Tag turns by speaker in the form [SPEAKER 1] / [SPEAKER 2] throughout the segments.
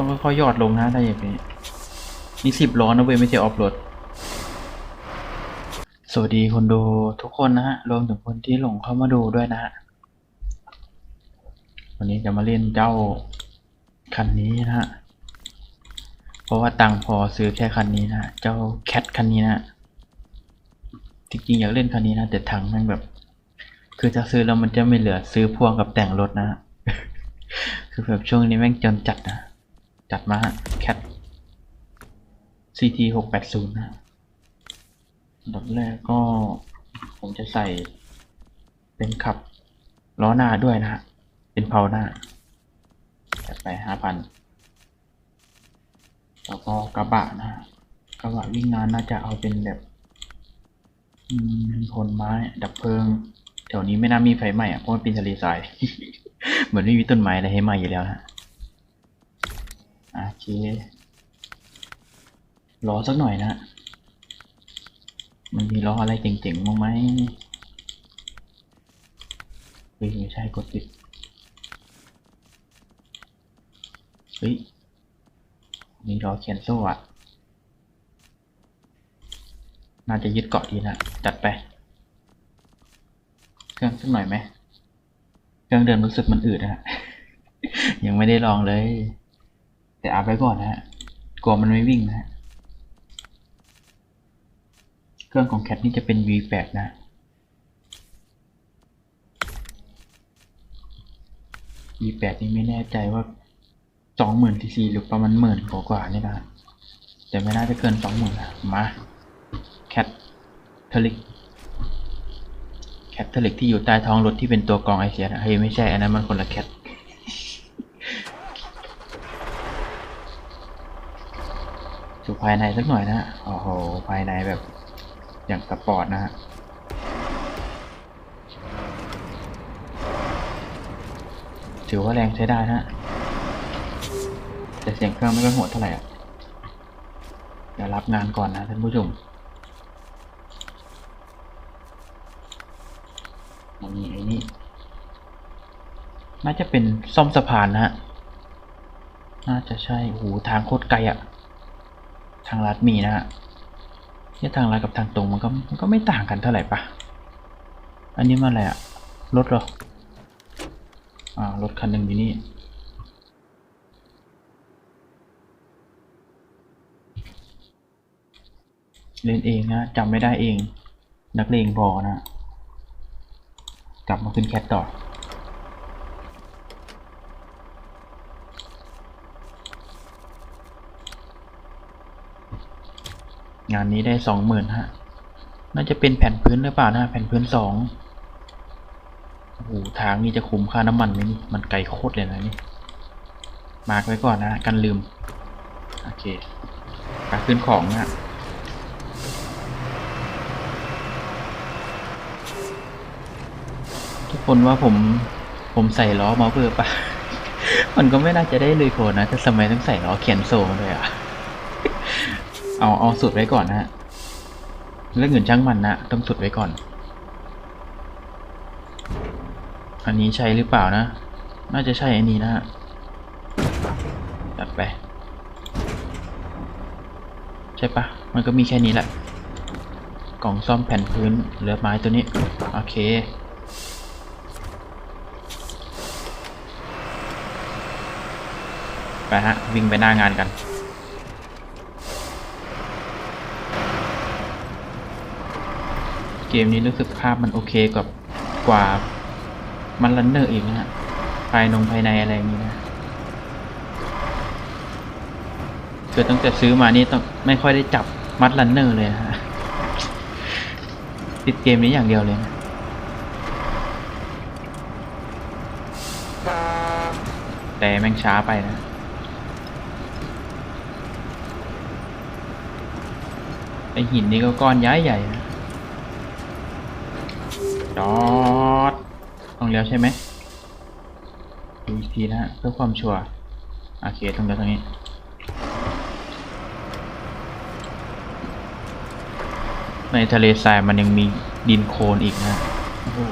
[SPEAKER 1] ต้องค่อยๆหยอดลงนะถ้าอย่างนี้นี่สิบล้อนะเว้ยไม่ใช่ออฟโรดสวัสดีคนดูทุกคนนะฮะรวมถึงคนที่หลงเข้ามาดูด้วยนะฮะวันนี้จะมาเล่นเจ้าคันนี้นะฮะเพราะว่าตังค์พอซื้อแค่คันนี้นะเจ้าแคทคันนี้นะจริงๆอยากเล่นคันนี้นะแต่ถังมันแบบ คือถ้าซื้อแล้วมันจะไม่เหลือซื้อพ่วงกับแต่งรถนะคือแบบช่วงนี้แม่งจนจัดนะ จัดมาแคท CT หกแปดศูนย์นะอันดับแรกก็ผมจะใส่เป็นขับล้อหน้าด้วยนะฮะ เป็นเพาหน้า จัดไปห้าพันแล้วก็กระบะนะฮะกระบะวิ่งงานน่าจะเอาเป็นแบบอืมคนไม้ ดับเพลิง แถวนี้ไม่น่ามีไฟไหม้อะเพราะมันเป็นทะเลทราย เหมือนไม่มีต้นไม้อะไรให้ไหม้อยู่แล้วนะ โอเครอสักหน่อยนะ มันมีล้ออะไรเจ๋งๆบ้างไหมเฮ้ยไม่ใช่กดปิดเฮ้ยมีล้อเขียนโซ่อะน่าจะยึดเกาะดีนะ จัดไป เครื่องสักหน่อยไหม เครื่องเดิมรู้สึกมันอืดนะฮะยังไม่ได้ลองเลย แต่เอาไปก่อนนะฮะกลัวมันไม่วิ่งนะฮะเครื่องของแคทนี่จะเป็น V8 นะ V8 นี่ไม่แน่ใจว่าสองหมื่นซีซีหรือประมาณหมื่นกว่าๆนี่นะแต่ไม่น่าจะเกินสองหมื่นนะมาแคทเทลิกแคทเทลิกที่อยู่ใต้ท้องรถที่เป็นตัวกรองไอเสียนะเฮ้ยไม่ใช่อันนั้นมันคนละแคท สู่ภายในสักหน่อยนะโอ้โห ภายในแบบอย่างสปอร์ตนะฮะถือว่าแรงใช้ได้นะแต่เสียงเครื่องไม่ค่อยโหดเท่าไหร่อะเดี๋ยวรับงานก่อนนะท่านผู้ชมอันนี้ไอ้นี่น่าจะเป็นซ่อมสะพานนะฮะ น่าจะใช่โอ้โหทางโคตรไกลอะ ทางลัดมีนะฮะเนี่ยทางลัดกับทางตรงมันก็มันก็ไม่ต่างกันเท่าไหร่ปะอันนี้มันอะไรอะรถหรออ่ารถคันหนึ่งอยู่นี่เล่นเองนะจำไม่ได้เอง นักเลงพอนะ กลับมาขึ้นแคทต่อ งานนี้ได้สองหมื่นฮะ น่าจะเป็นแผ่นพื้นหรือเปล่านะแผ่นพื้นสองโอ้โหทางนี้จะคุ้มค่าน้ำมันไหมนี่ มันไกลโคตรเลยนะนี่ มาร์กไว้ก่อนนะกันลืม โอเคไปขึ้นของนะทุกคนว่าผมผมใส่ล้อมาเพื่อปะมันก็ไม่น่าจะได้เลยโคนนะแต่สมัยต้องใส่ล้อเขียนโซ่เลยอะ เอาเอาสุดไว้ก่อนนะฮะเรื่องเงินช่างมันนะต้องสุดไว้ก่อน อันนี้ใช่หรือเปล่านะ น่าจะใช่อันนี้นะฮะตัดไป ใช่ปะมันก็มีแค่นี้แหละ กล่องซ่อมแผ่นพื้นเหลือไม้ตัวนี้ โอเคไปฮะ วิ่งไปหน้างานกัน เกมนี้รู้สึกภาพมันโอเคกับกว่ามันรันเนอร์อีกนะฮะภายนงภายในอะไรอย่างนี้นะคือตั้งแต่ซื้อมานี่ต้องไม่ค่อยได้จับมัดรันเนอร์เลยฮะติดเกมนี้อย่างเดียวเลยนะแต่แม่งช้าไปนะไอหินนี่ก็ก้อนย้ายใหญ่นะ จอดต้องเลี้ยวใช่ไหมดูอีกทีนะฮะเพื่อความชัวร์โอเคตรงเลี้ยวตรงนี้ในทะเลทรายมันยังมีดินโคลนอีกนะโอ้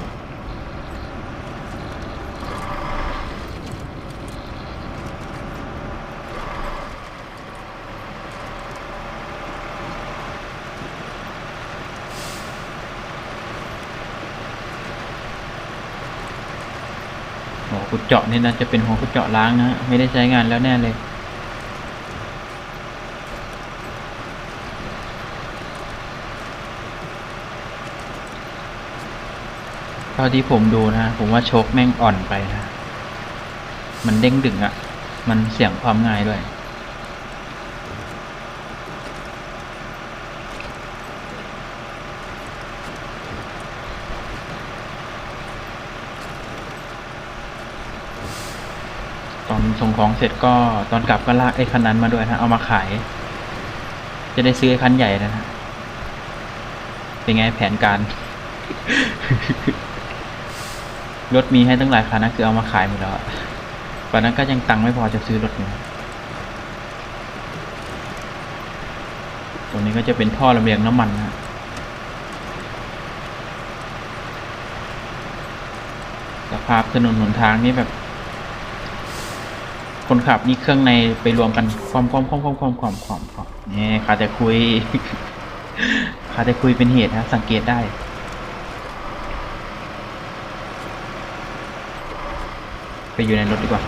[SPEAKER 1] ขุดเจาะนี่นะจะเป็นหัวขุดเจาะล้างนะฮะไม่ได้ใช้งานแล้วแน่เลยเท่าที่ผมดูนะ ผมว่าโชคแม่งอ่อนไปนะ มันเด้งดึงอะ่ะ มันเสี่ยงความง่ายด้วย ส่งของเสร็จก็ตอนกลับก็ลากไอ้คันนั้นมาด้วยนะเอามาขาย จะได้ซื้อไอ้คันใหญ่นะฮะเป็นไงแผนการ รถมีให้ตั้งหลายคันนะคือเอามาขายหมดแล้วตอนนั้นก็ยังตังค์ไม่พอจะซื้อรถอยู่ตรงนี้ก็จะเป็นท่อลำเลียงน้ำมันนะสภาพถนนหนทางนี่แบบ คนขับนี่เครื่องในไปรวมกันความความความความความความความความนี่ขาแต่คุยขาแต่คุยเป็นเหตุนะสังเกตได้ไปอยู่ในรถดีกว่า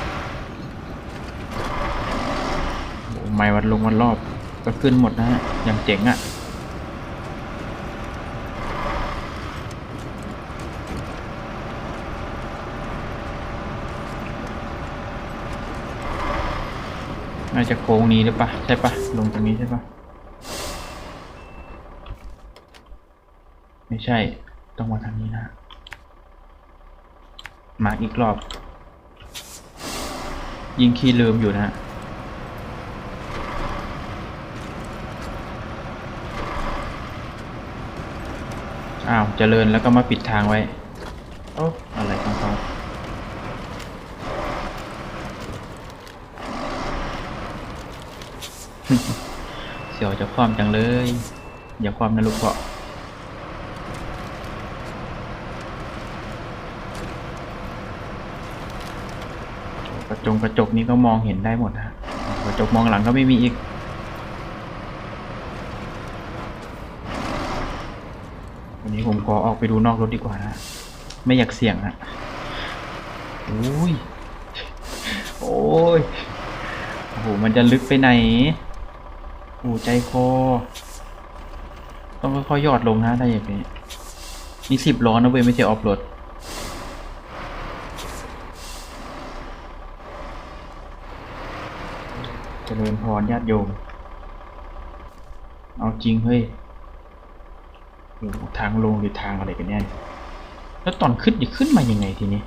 [SPEAKER 1] โอ้ไม่วัดลงวันรอบก็ขึ้นหมดนะฮะอย่างเจ๋งอะ่ะ น่าจะโค้งนี้หรือปะใช่ปะลงตรงนี้ใช่ปะไม่ใช่ ต้องมาทางนี้นะ มาอีกรอบ ยิงคีย์ลืมอยู่นะฮะอ้าวเจริญแล้วก็มาปิดทางไว้ โอ้อะไรของเขา เสียวจะความจังเลย อย่าความนะลูกเพาะกระจงกระจกนี้ก็มองเห็นได้หมดนะกระจกมองหลังก็ไม่มีอีกวันนี้ผมขอออกไปดูนอกรถดีกว่านะ ไม่อยากเสี่ยงนะโอ้ย โอ้ยโอ้โหมันจะลึกไปไหน โอ้ใจคอ ต้องค่อยๆหยอดลงนะได้อย่างนี้นี่สิบล้อนะเว้ยไม่ใช่ออฟโรดเจริญพรญาติโยม เอาจริงเฮ้ยโอ้ทางลงหรือทางอะไรกันแน่แล้วตอนขึ้นจะขึ้นมายังไงทีนี้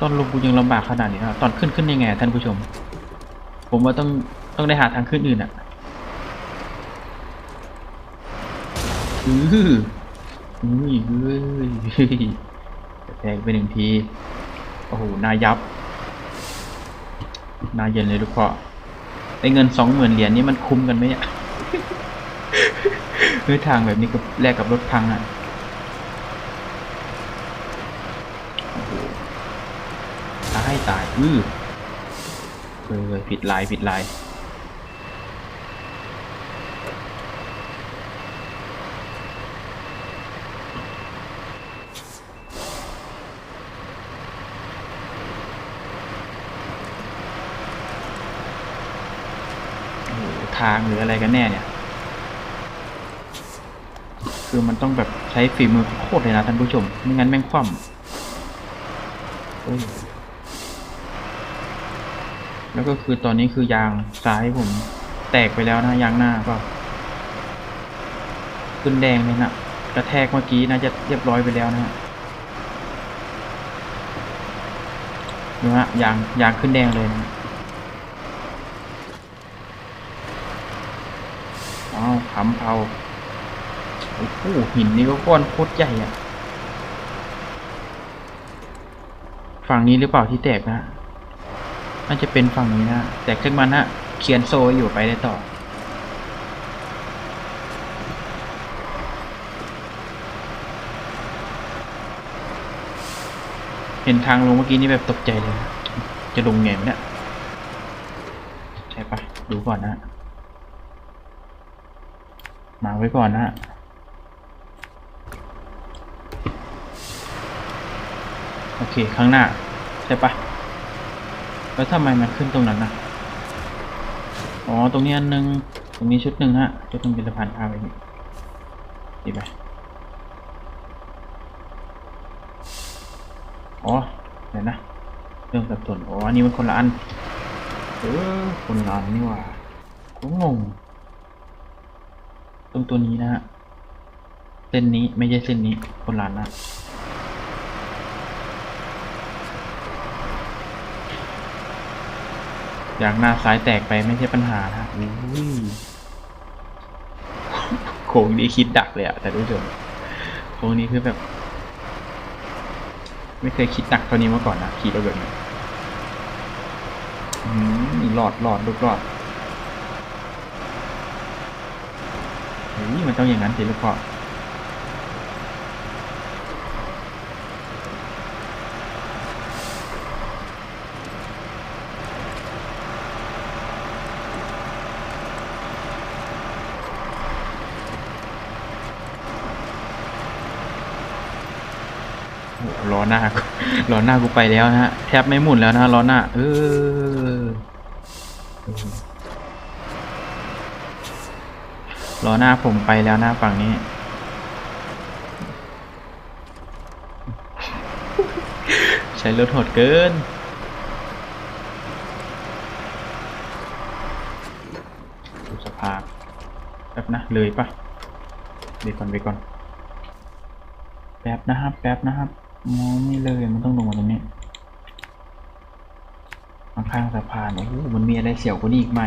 [SPEAKER 1] ตอนลงกูยังลำบากขนาดนี้นะตอนขึ้นขึ้นยังไงท่านผู้ชม ผมว่าต้องต้องได้หาทางขึ้นอื่นอะอืออือเฮ้ยแทงไปหนึ่งที โอ้โหนายับนาเย็นเลยทุกพ่อไอ้เงินสองหมื่นเหรียญนี่มันคุ้มกันไหมเนี่ยเฮ้ยทางแบบนี้กับแลกกับรถพังอะตายตาย อื้อ เออผิดลายผิดลายทางหรืออะไรกันแน่เนี่ย คือมันต้องแบบใช้ฝีมือโคตรเลยนะท่านผู้ชม ไม่งั้นแม่งคว่ำเอ้ย แล้วก็คือตอนนี้คือยางซ้ายผมแตกไปแล้วนะยางหน้าก็ ขึ้นแดงเลยนะกระแทกเมื่อกี้น่าจะเรียบร้อยไปแล้วนะฮะดูฮะยางยางขึ้นแดงเลยนะอ้าวขำเผาโอ้โหหินนี่ก็ก้อนโคตรใหญ่อะฝั่งนี้หรือเปล่าที่แตกนะ น่าจะเป็นฝั่งนี้นะ แต่ขึ้นมานะเขียนโซอยู่ไปได้ต่อ เห็นทางลงเมื่อกี้นี่แบบตกใจเลย จะลงไงวะเนี่ยใช่ปะดูก่อนนะ มาไว้ก่อนนะโอเค ข้างหน้า ใช่ปะ แล้วทำไมมันขึ้นตรงนั้นนะอ๋อ ตรงนี้อันหนึ่งตรงนี้ชุดหนึ่งฮะ ชุดหนึ่งเป็นสะพานข้ามไปนี่ดีไป อ๋อ เดี๋ยวนะ เรื่องสับสนอ๋อ อันนี้มันคนละอัน เออ คนละอันนี่ว่าก็งง ตรงตัวนี้นะฮะ เส้นนี้ไม่ใช่เส้นนี้ คนละอันนะ อยากหน้าซ้ายแตกไปไม่ใช่ปัญหานะอุ้ยโค้งนี้คิดดักเลยอะแต่รู้ชมโค้งนี้คือแบบ ไม่เคยคิดหนักเท่านี้มาก่อนนะขี่รถแบบนี้อืมหลอดหลอดลูกหลอดเฮ้ยมันต้องอย่างนั้นสิลูกพ่อโอ้โห ล้อหน้าล้อหน้ากูไปแล้วนะฮะแทบไม่หมุนแล้วนะล้อหน้า เออล้อหน้าผมไปแล้วนะฝั่งนี้ ใช้รถหดเกิน ดูสภาพแป๊บนะเลยปะเดี๋ยวก่อนไปก่อนแป๊บนะครับ แป๊บนะครับ มองไม่เลยมันต้องลงมาตรงนี้ข้างสะพานโอ้โหมันมีอะไรเสียวกว่านี้อีกไหม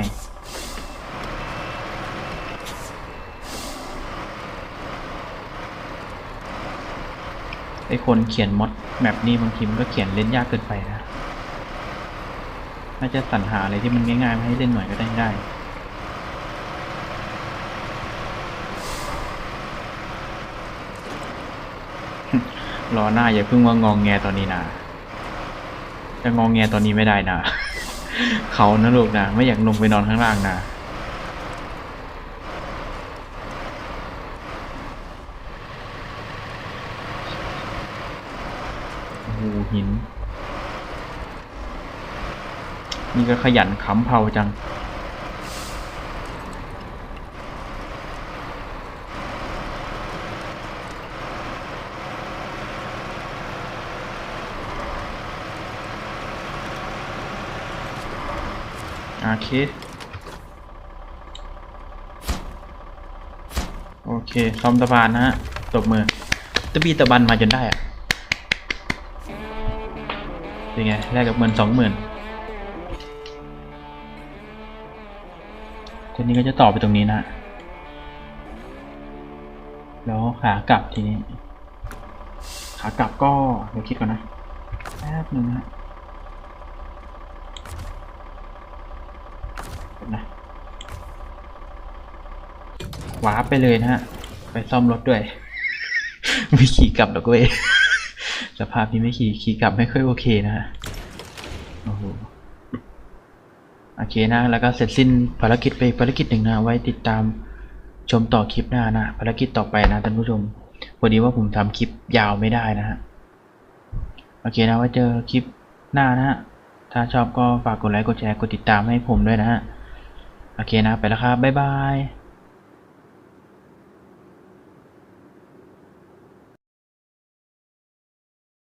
[SPEAKER 1] ไอคนเขียนมดแมปนี้บางทีมันก็เขียนเล่นยากเกินไปนะน่าจะสรรหาอะไรที่มันง่ายๆมาให้เล่นหน่อยก็ได้ได้ รอหน้าอย่าเพิ่งว่างองแงตอนนี้นะจะงองแงตอนนี้ไม่ได้นะ เขานะลูกนะไม่อยากลงไปนอนข้างล่างนะโอ้โหหิน นี่ก็ขยันขำเผาจัง เคโอเคซ่อมสะพานนะฮะตบมือตะบีตะบันมาจนได้อะเป็นไงแลกกับเงินสองหมื่นทีนี้ก็จะต่อไปตรงนี้นะ แล้วขากลับทีนี้ ขากลับก็เดี๋ยวคิดก่อนนะแป๊บหนึ่งนะฮะนะ วาร์ปไปเลยนะฮะ ไปซ่อมรถด้วย ไม่ขี่กลับหรอกเว้ยสภาพนี้ไม่ขี่ขี่กลับไม่ค่อยโอเคนะฮะโอ้โหโอเคนะ แล้วก็เสร็จสิ้นภารกิจไปภารกิจหนึ่งนะไว้ติดตามชมต่อคลิปหน้านะภารกิจต่อไปนะท่านผู้ชมพอดีว่าผมทำคลิปยาวไม่ได้นะฮะโอเคนะไว้เจอคลิปหน้านะฮะถ้าชอบก็ฝากกดไลค์กดแชร์กดติดตามให้ผมด้วยนะฮะโอเคนะไปแล้วครับบ๊ายบาย